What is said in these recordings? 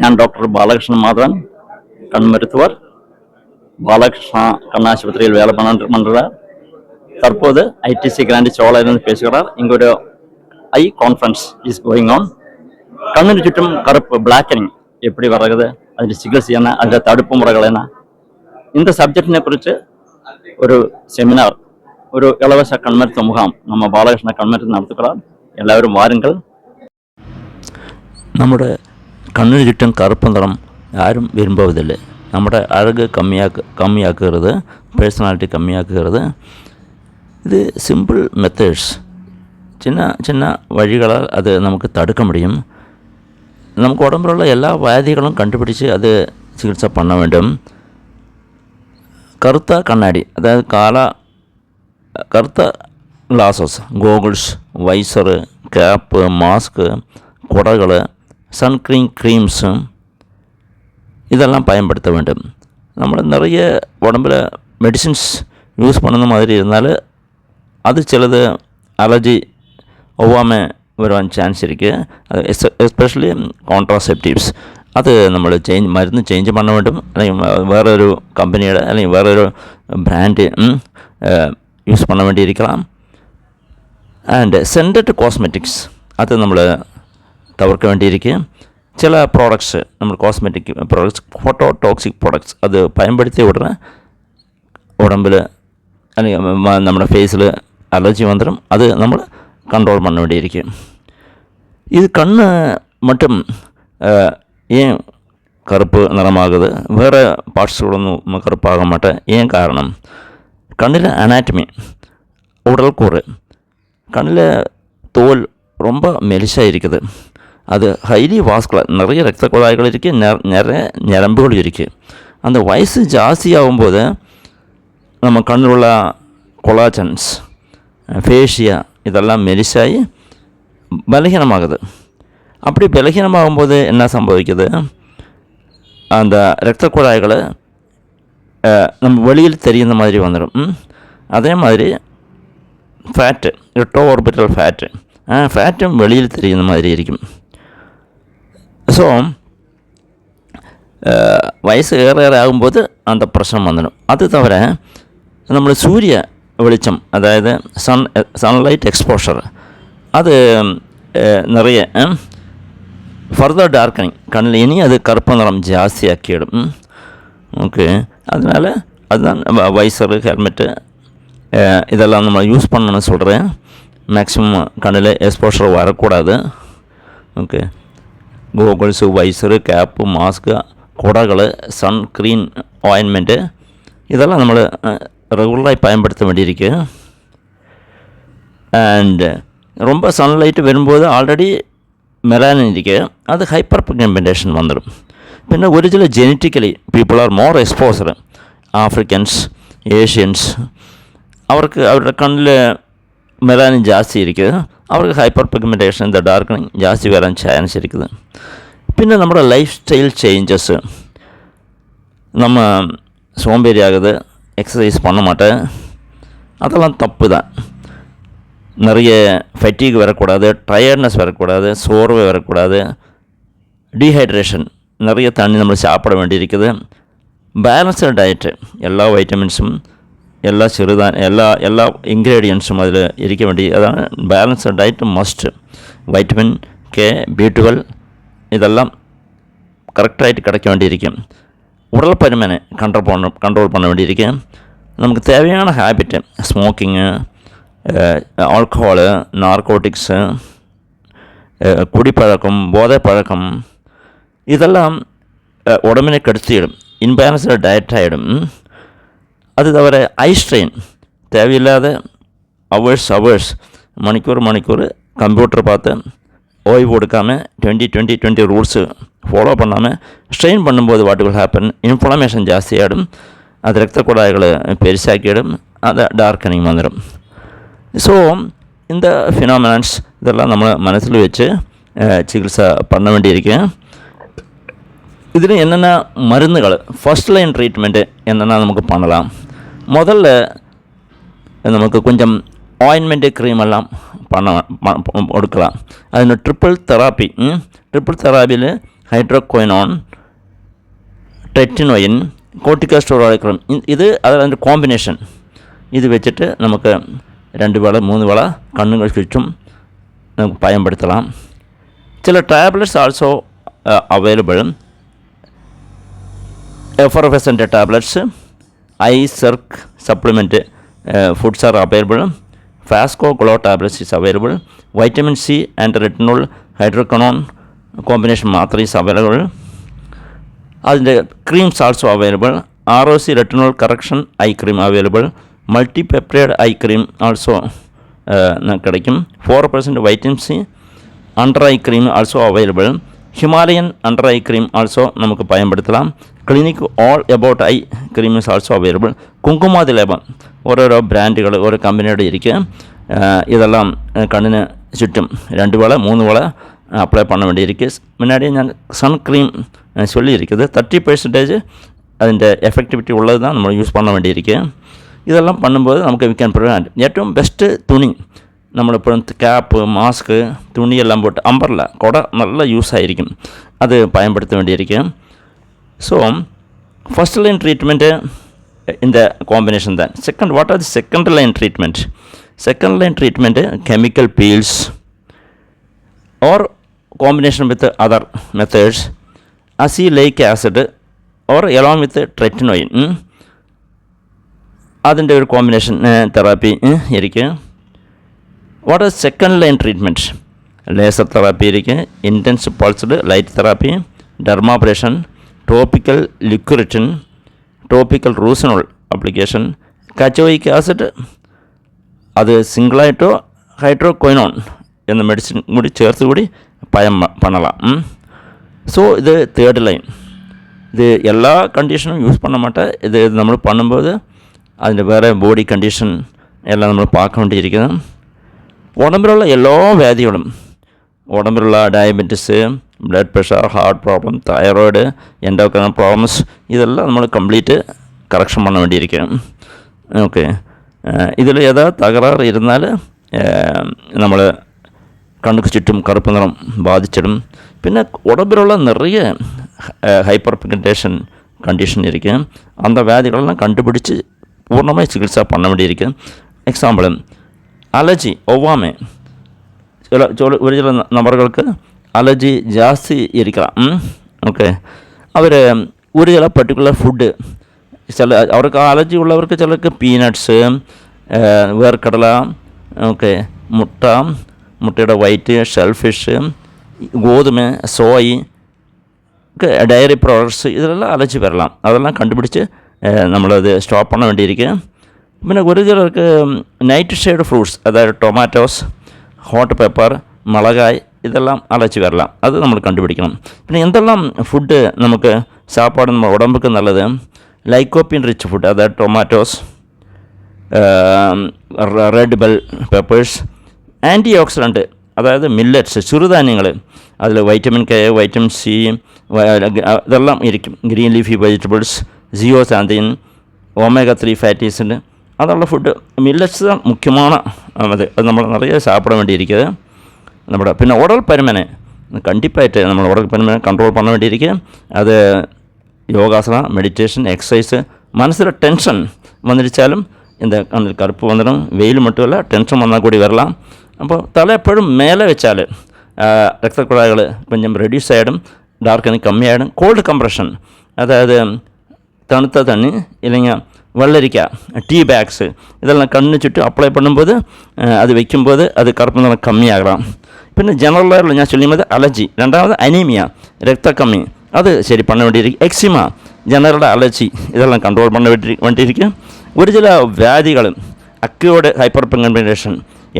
ഞാൻ ഡോക്ടർ ബാലകൃഷ്ണൻ മാധവൻ കൺമരുത്തുവർ பாலகிருஷ்ணா கண்ணாஸ்பத்திரியில் வேலை பண்ணுறார் தற்போது ஐடிசி கிராண்டி சோழரிலிருந்து பேசுகிறார் இங்கே ஒரு eye conference is going on கண்ணின் சுற்றும் கருப்பு பிளாக்கனிங் எப்படி வருகிறது அதில் சிகிச்சை என்ன அதில் தடுப்பு முறைகள் என்ன இந்த சப்ஜெக்டினை குறித்து ஒரு செமினார் ஒரு இலவச கண்மருத்துவ முகாம் நம்ம பாலகிருஷ்ண கண்மருத்துவம் நடத்துகிறார் எல்லாரும் வாருங்கள் நம்முடைய കണ്ണിന് ചുറ്റും കറുപ്പ് നിറം ആരും വിരുമ്പുവതില്ല നമ്മുടെ അഴക് കമ്മിയാക്ക കമ്മിയാക്കുന്നത് പേഴ്സണാലിറ്റി കമ്മിയാക്കുന്നത് ഇത് സിമ്പിൾ மெத்தட்ஸ் சின்ன சின்ன வழிகளால் அது நமக்கு தடுக்க முடியும் நமக்கு உடம்புல உள்ள எல்லா வியாதிகளும் கண்டுபிடிச்சு அது சிகிச்சை பண்ண வேண்டும் കറുത്ത കണ്ണാടി അതായത് കാല കറുത്ത glasses goggles visor cap mask കുടകൾ சன்க்ரீன் க்ரீம்ஸு இதெல்லாம் பயன்படுத்த வேண்டும் നമ്മൾ நிறைய உடம்புல மெடிசின்ஸ் யூஸ் பண்ணுன மாதிரி இருந்தாலும் அது சிலது அலர்ஜி ஒவ்வாமல் വരുവാൻ ചാൻസ് ഇരിക്കുക അത് എസ്പെഷ്യലി കോൺട്രാസെപ്റ്റീവ്സ് അത് നമ്മൾ ചേഞ്ച് മരുന്ന് ചേഞ്ച് பண்ண வேண்டும் അല്ലെങ്കിൽ വേറൊരു കമ്പനിയുടെ അല്ലെങ്കിൽ വേറൊരു ബ്രാൻഡ് യൂസ് பண்ண വേണ്ടി ഇരിക്കണം ആൻഡ് സെൻറ്റഡ് കോസ്മെറ്റിക്സ് അത് നമ്മൾ അവർക്ക് വേണ്ടിയിരിക്കുക ചില പ്രോഡക്ട്സ് നമ്മൾ cosmetic products phototoxic products അത് பயன்படுത്തിയ ഉടനെ ഉടമ്പിൽ അല്ലെങ്കിൽ നമ്മുടെ ഫേസിൽ അലർജി മന്ത്രം അത് നമ്മൾ കൺട്രോൾ പണ്ണ വേണ്ടിയിരിക്കും. ഇത് കണ്ണ് മറ്റും ഏൻ കറുപ്പ് നിറമാകുന്നത് വേറെ പാർട്സുകളൊന്നും കറുപ്പാകാൻ മാട്ടെ ഏൻ കാരണം? കണ്ണിലെ അനാറ്റമി ഉടൽക്കൂറ് കണ്ണിലെ തോൽ ரொம்ப மெலிசாக இருக்குது அது ஹைலி வாஸ்குலர். நிறைய ரத்த குழாய்கள் இருக்குது நிறைய நரம்புகள் இருக்குது அந்த வயசு ஜாஸ்தி ஆகும்போது நம்ம கண்ணில் உள்ள கொலாஜன்ஸ் ஃபேஷியா இதெல்லாம் மெரிசாகி பலகீனமாகுது. அப்படி பலகீனமாகும்போது என்ன சம்பவிக்குது? அந்த இரத்த குழாய்களை நம்ம வெளியில் தெரியுற மாதிரி வந்துடும். அதே மாதிரி ஃபேட்டு ரெட்டோ ஆர்பிட்டல் ஃபேட்டு ஃபேட்டும் வெளியில் தெரியுற மாதிரி இருக்கும். ஸோ uh, வயசு ஏற ஏற ஆகும்போது அந்த பிரச்சனை வந்துடும். அது தவிர நம்ம சூரிய வெளிச்சம் அதாவது சன் சன்லைட் எக்ஸ்போஷர் அது uh, நிறைய um, ஃபர்தர் டார்க்கனிங் கண்ணில் இனி அது கருப்பு நிறம் ஜாஸ்தியாக்கிடும் ஓகே அதனால் அதுதான் வைசரு ஹெல்மெட்டு uh, இதெல்லாம் நம்ம யூஸ் பண்ணணும்னு சொல்கிறேன் மேக்ஸிமம் கண்ணில் எக்ஸ்போஷர் வரக்கூடாது. Okay goggles visor cap mask കുടകൾ സൺസ്ക്രീൻ ഓയിൻമെൻറ്റ് ഇതെല്ലാം നമ്മൾ റെഗുലറായി பயன்படுத்த വേണ്ടിയിരിക്കുക ആൻഡ് ரொம்ப சன்லைட்டு വരുമ്പോൾ ஆல்ரெடி മെലാനിൻ ഇരിക്കുക അത് ഹൈപ്പർ പിഗ്മെൻറ്റേഷൻ വന്നിടും പിന്നെ ഒരു ചില genetically people are more exposure Africans Asians അവർക്ക് അവരുടെ കണ്ണിൽ മെലാനിൻ ജാസ്തി ഇരിക്കുക അവർക്ക് ഹൈപ്പർ പിഗ്മെൻറ്റേഷൻ இந்த டார்க்கனிங் ஜாஸ்தி வரான் சான்ஸ் இருக்குது പിന്നെ നമ്മുടെ ലൈഫ് സ്റ്റൈൽ ചേഞ്ചസ് நம்ம சோம்பேறி ஆகுது எக்ஸசைஸ் பண்ண மாட்டேன் அதெல்லாம் தப்பு தான் நிறைய ஃபெட்டிக் வரக்கூடாது டயர்ட்னஸ் வரக்கூடாது சோர்வு வரக்கூடாது டீஹைட்ரேஷன் நிறைய தண்ணி நம்ம சாப்பிட வேண்டியிருக்குது பேலன்ஸ்டு டயட்டு எல்லா வைட்டமின்ஸும் எல்லா சிறுதான் எல்லா எல்லா இன்க்ரீடியன்ஸும் அதில் இருக்க வேண்டிய அதான் balanced diet must vitamin K பியூட்டுவல் இதெல்லாம் கரெக்டாகிட்டு கிடைக்க வேண்டியிருக்கும் உடல் பருமனை கண்ட்ரோல் பண்ண கண்ட்ரோல் பண்ண வேண்டியிருக்கு. நமக்கு தேவையான ஹேபிட்டு ஸ்மோக்கிங்கு ஆல்கஹாலு நார்கோட்டிக்ஸு குடிப்பழக்கம் போதை பழக்கம் இதெல்லாம் உடம்பினை கெடுத்திடும். இன்பேலன்ஸ்டு டயட் ஆகிடும் அது தவிர ஐஸ்ட்ரெயின் தேவையில்லாத அவர்ஸ் அவர்ஸ் மணிக்கூர் மணிக்கூர் கம்ப்யூட்டர் பார்த்து ஓய்வு கொடுக்காமல் twenty twenty twenty rules follow பண்ணாமல் ஸ்ட்ரெயின் பண்ணும்போது வாட் வில் ஹேப்பன் இன்ஃப்ளமேஷன் ஜாஸ்தியாகிடும் அது ரத்த குழாய்களை பெருசாக்கிடும். அது டார்க்கனிங் வந்துடும் ஸோ இந்த ஃபினாமினான்ஸ் இதெல்லாம் நம்ம மனசில் வச்சு சிகிச்சை பண்ண வேண்டியிருக்கு. இதில் என்னென்ன மருந்துகள் ஃபஸ்ட் லைன் ட்ரீட்மெண்ட்டு என்னென்ன நமக்கு பண்ணலாம்? முதல்ல நமக்கு கொஞ்சம் ஆயின்மெண்ட்டு க்ரீம் எல்லாம் பண்ண கொடுக்கலாம். அது ட்ரிப்பிள் தெராப்பி ட்ரிப்பிள் தெராப்பியில் ஹைட்ரோகோயினான் டெட்டினோயின் கோட்டிகாஸ்டோரோக்ரம் இது அதில் வந்து காம்பினேஷன் இது வச்சுட்டு நமக்கு ரெண்டு வேளை மூணு வேளை கண்ணுகள் சுற்றும் நமக்கு பயன்படுத்தலாம். சில tablets also available effervescent tablets I സെർക്ക് supplement foods are available ഫാസ്കോ glow tablets is available vitamin C and retinol hydroquinone combination മാത്രം ഈസ് അവൈലബിൾ അതിൻ്റെ creams also available R O C retinol correction eye cream available multi peptide eye cream also கிடைக்கும் four percent vitamin C under eye cream also available Himalayan under eye cream also நமக்கு பயன்படுத்தலாம் Clinique all about eye cream is also available Kumkumadi lepam ഓരോരോ ബ്രാൻഡുകൾ ഓരോ കമ്പനിയുടെ ഇരിക്കുക ഇതെല്ലാം കണ്ണിന് ചുറ്റും രണ്ട് വേള മൂന്ന് വേള അപ്ലൈ പണ വേണ്ടിയിരിക്കുക മുന്നാടി ഞാൻ സൺ ക്രീം ചൊല്ലിയിരിക്കുന്നത് തേർട്ടി പെർസെൻറ്റേജ് അതിൻ്റെ എഫക്ടിവിറ്റി ഉള്ളത് தான் നമ്മൾ யூஸ் பண்ண வேண்டியிருக்கு இதெல்லாம் பண்ணும்போது நமக்கு வி கேன் ப்ரிவெண்ட் ஏற்றவும் பெஸ்ட்டு துணி നമ്മളിപ്പോഴും ക്യാപ്പ് മാസ്ക് തുണിയെല്ലാം പോട്ട് അമ്പർല കുട നല്ല യൂസായിരിക്കും അത് പയൻപെടുത്തി വേണ്ടിയിരിക്കും So, first line treatment in the combination then. Second, what are the second line treatment? Second line treatment, chemical peels or combination with other methods, acylic acid or along with tretinoin. Hmm? combination ഒരു combination therapy ഇരിക്കുക what are second line treatment laser therapy ഇരിക്കുക intense pulsed light therapy dermabrasion topical liquiritin topical rucinol application kojic acid അത് സിംഗിളായിട്ടോ hydroquinone എന്ന medicine കൂടി ചേർത്ത് കൂടി പയം பண்ணலாம் ஸோ இது தேர்ட் லைன் இது எல்லா கண்டிஷனும் யூஸ் பண்ண மாட்டேன் இது നമ്മൾ பண்ணும்போது അതിൻ്റെ വേറെ ബോഡി കണ്ടീഷൻ എല്ലാം നമ്മൾ பார்க்க വേണ്ടിയിരിക്കുന്നത് ഉടമ്പിലുള്ള എല്ലാ വ്യാധികളും ഉടമ്പിലുള്ള diabetes blood pressure heart problem thyroid endocrine problems ഇതെല്ലാം നമ്മൾ കംപ്ലീറ്റ് കറക്ഷൻ പണ വേണ്ടിയിരിക്കും. ഓക്കെ ഇതിൽ ഏതാ തകരാറ് ഇരുന്നാൽ നമ്മൾ കണ്ണുക്ക് ചുറ്റും കറുപ്പ് നിറം ബാധിച്ചിടും. പിന്നെ ഉടമ്പിലുള്ള നിറയെ ഹൈപ്പർ പിഗ്മെന്റേഷൻ കണ്ടീഷൻ ഇരിക്കും. അന്ധവ്യാധികളെല്ലാം കണ്ടുപിടിച്ച് പൂർണമായി ചികിത്സ പണ വേണ്ടിയിരിക്കും. Example allergy ഒവ്വാമ. ചില ഒരു ചില നമ്പറുകൾക്ക് അലർജി ಜಾಸ್ತಿ ಇರಿಕಲ್ಲ ഓക്കെ. അവർ ഒരു ചില പർട്ടിക്കുലർ ഫുഡ് ചില അവർക്ക് അലർജി ഉള്ളവർക്ക് ചിലർക്ക് പീനട്ട്സ് വേർക്കടല ഓക്കെ മുട്ട മുട്ടയുടെ വൈറ്റ് ഷെൽഫിഷ് ഗോതമ്പ് സോയ് ഒക്കെ ഡയറി പ്രോഡക്ട്സ് ഇതെല്ലാം അലർജി വരலாம் അതെല്ലാം കണ്ടുപിടിച്ച് നമ്മളത് സ്റ്റോപ്പ് ചെയ്യാൻ വേണ്ടിയിരിക്കുക പിന്നെ ഒരു ചിലർക്ക് നൈറ്റ് ഷെയ്ഡ് ഫ്രൂട്ട്സ് അതായത് ടൊമാറ്റോസ് ഹോട്ട് പെപ്പർ മുളകായ് ഇതെല്ലാം അടച്ചു വരലാം. അത് നമ്മൾ കണ്ടുപിടിക്കണം. പിന്നെ എന്തെല്ലാം ഫുഡ് നമുക്ക് സാപ്പാട് നമ്മൾ ഉടമ്പക്ക് നല്ലത്? ലൈക്കോപ്പിൻ റിച്ച് ഫുഡ് അതായത് tomatoes red bell peppers antioxidant അതായത് മില്ലറ്റ്സ് ചെറുധാന്യങ്ങൾ അതിൽ വൈറ്റമിൻ കെ വൈറ്റമിൻ സി ഇതെല്ലാം ഇരിക്കും. Green leafy vegetables zeaxanthin omega three ഫാറ്റീസിന്റെ അതുള്ള ഫുഡ് മില്ലറ്റ്സ് മുഖ്യമാണ്. അത് അത് നമ്മൾ നിറയെ സാപ്പിടാൻ വേണ്ടിയിരിക്കുന്നത്. നമ്മുടെ പിന്നെ ഉടൽ പരുമനെ കണ്ടിപ്പായിട്ട് നമ്മൾ ഉടൽ പരുമനെ കൺട്രോൾ பண்ண വേണ്ടിയിരിക്കുക അത് யோகாசனா மெடிடேஷன் எக்ஸசைஸு மனசில் டென்ஷன் வந்துடுச்சாலும் இந்த கண்ணில் கருப்பு வந்துடும் வெயில் மட்டும் இல்லை டென்ஷன் வந்தால் கூடி வரலாம் അപ്പോൾ തല എപ്പോഴും മേലെ വെച്ചാൽ രക്തക്കുഴാകൾ കൊഞ്ചം റെഡ്യൂസ് ആയിടും ഡാർക്കനിങ് കമ്മിയായിടും കോൾഡ് കംപ്രഷൻ അതായത് തണുത്ത തണ്ണി ഇല്ലെങ്കിൽ വെള്ളരിക്ക டீ பேக்ஸு இதெல்லாம் கண்ணு சுற்றி அப்ளை பண்ணும்போது அஹ், அது வைக்கும்போது அது கருப்பு நிறம் கம்மியாகலாம் പിന്നെ ജനറൽ വയറിൽ ഞാൻ ചൊല്ലിയത് അലർജി രണ്ടാമത് അനീമിയ രക്തക്കമ്മി. അത് ശരി പണ വേണ്ടിയിരിക്കും. എക്സിമ ജനറൽ അലർജി ഇതെല്ലാം കൺട്രോൾ പണ വേണ്ടി വേണ്ടിയിരിക്കും. ഒരു ചില വ്യാധികൾ acquired hyper pigmentation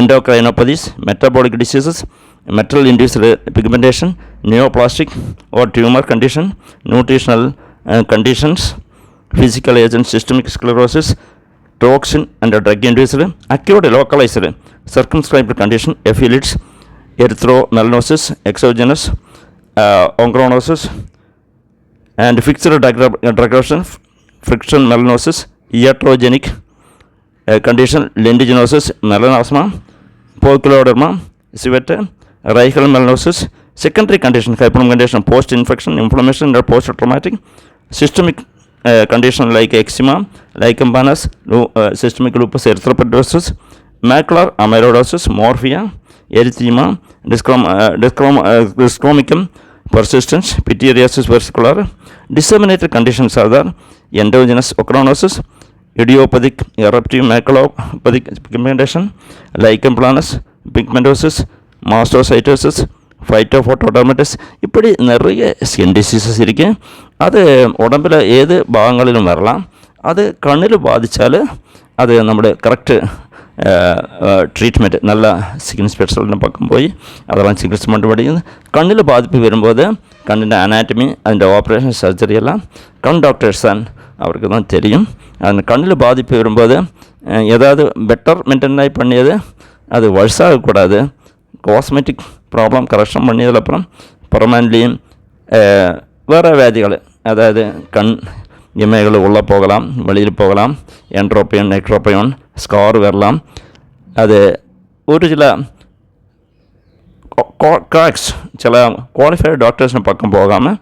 endocrinopathies metabolic diseases metal induced pigmentation neoplastic or tumour condition nutritional conditions physical agent systemic sclerosis toxin and drug induced acquired localized circumscribed condition ephelides erythromelanosis exogenous ochronosis and fixed drug eruption friction melanosis iatrogenic condition lentiginosis melasma poikiloderma Civatte Riehl melanosis secondary condition ഹൈപ്പണം condition post infection inflammation post traumatic systemic condition like eczema lichen planus systemic lupus എരിത്രോപെഡോസിസ് macular amyloidosis morphea erythema ഡിസ്ക്രോം ഡിസ്ക്രോം ഡിസ്ക്രോമിക്കും persistence, pityriasis versicolor, disseminated conditions are there, endogenous ochronosis, idiopathic eruptive maculopathic pigmentation, lichen planus, pigmentosis, mastocytosis, phytophotodermatitis ഇപ്പടി നിറയെ skin diseases ഇരിക്കും അത് ഉടമ്പിലെ ഏത് ഭാഗങ്ങളിലും വരലാം അത് കണ്ണിൽ ബാധിച്ചാൽ അത് നമ്മുടെ കറക്റ്റ് ട്രീറ്റ്മെൻറ്റ് നല്ല സ്കിൻ സ്പെഷ്യലിനെ പക്കം പോയി അഥവാ ചികിത്സ കൊണ്ടുപടിക്കുന്നത് കണ്ണിൽ ബാധിപ്പ് വരുമ്പോൾ കണ്ണിൻ്റെ അനാറ്റമി അതിൻ്റെ ഓപ്പറേഷൻ സർജറി എല്ലാം കൺ ഡോക്ടേഴ്സ് ആണ് അവർക്ക് தான் தெரியும். அந்த கண்ணில் பாதிப்பு வரும்போது ஏதாவது பெட்டர் மெயின்டைனாய் பண்ணியது அது வழுசாகக்கூடாது காஸ்மெட்டிக் ப்ராப்ளம் கரெக்ஷன் பண்ணியதுக்கப்புறம் பர்மனன்ட்லி வேறு வியாதிகள் அதாவது கண் இமைகள் உள்ளே போகலாம் வெளியில் போகலாம் என்ட்ரோப்பியன் நெக்ரோப்பியன் സ്കോർ വരലാം. അത് ഒരു ചില ക്രാക്സ് ചില ക്വാളിഫൈഡ് ഡോക്ടേഴ്സിന് പക്കം പോകാമെ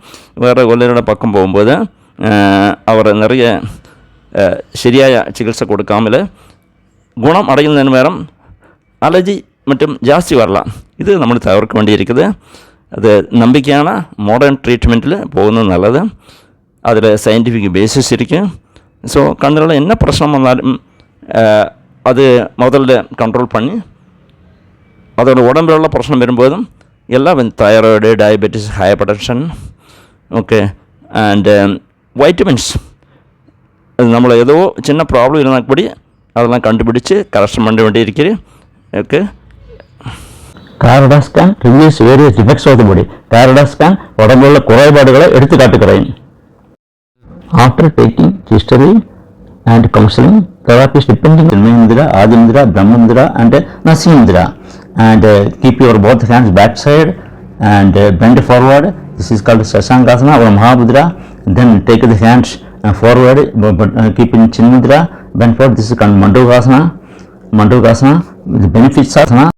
വേറെ കൊല്ലരുടെ പക്കം പോകുമ്പോൾ അവർ നിറയെ ശരിയായ ചികിത്സ കൊടുക്കാമൽ ഗുണം അടയുന്നതിന് നേരം അലർജി മറ്റും ജാസ്തി വരലാം. ഇത് നമ്മൾ തവർക്ക് വേണ്ടിയിരിക്കുന്നത്. അത് നമ്പിക്കാണ് മോഡേൺ ട്രീറ്റ്മെന്റിൽ പോകുന്നത് നല്ലത്. അതിൽ സയന്റിഫിക് ബേസിസ് ഇരിക്കും. സോ കണ്ണിലുള്ള എന്ന പ്രശ്നം വന്നാലും அது முதல்ல கண்ட்ரோல் பண்ணி அதோட உடம்புல பிரச்சனை வரும்போதும் எல்லாம் வந்து thyroid diabetes hypertension okay and vitamins அது நம்மளை ஏதோ சின்ன ப்ராப்ளம் இருந்தால் கூடி அதெல்லாம் கண்டுபிடிச்சு கரெக்ஷன் பண்ண வேண்டியிருக்குது okay Karada scan reviews various defects of the body Karada scan உடம்புல குறைபாடுகளை எடுத்து காட்டுகிறேன் after taking history and counselling therapy is dependent on Indra, Adindra, Brahmindra and Nasindra. And uh, keep your both hands backside and uh, bend forward. This is called Sasangasana or Mahabhudra. Then take the hands uh, forward, but, uh, keep in Chinmudra. Bend forward. This is called Mandukasana. Mandukasana, the benefits asana.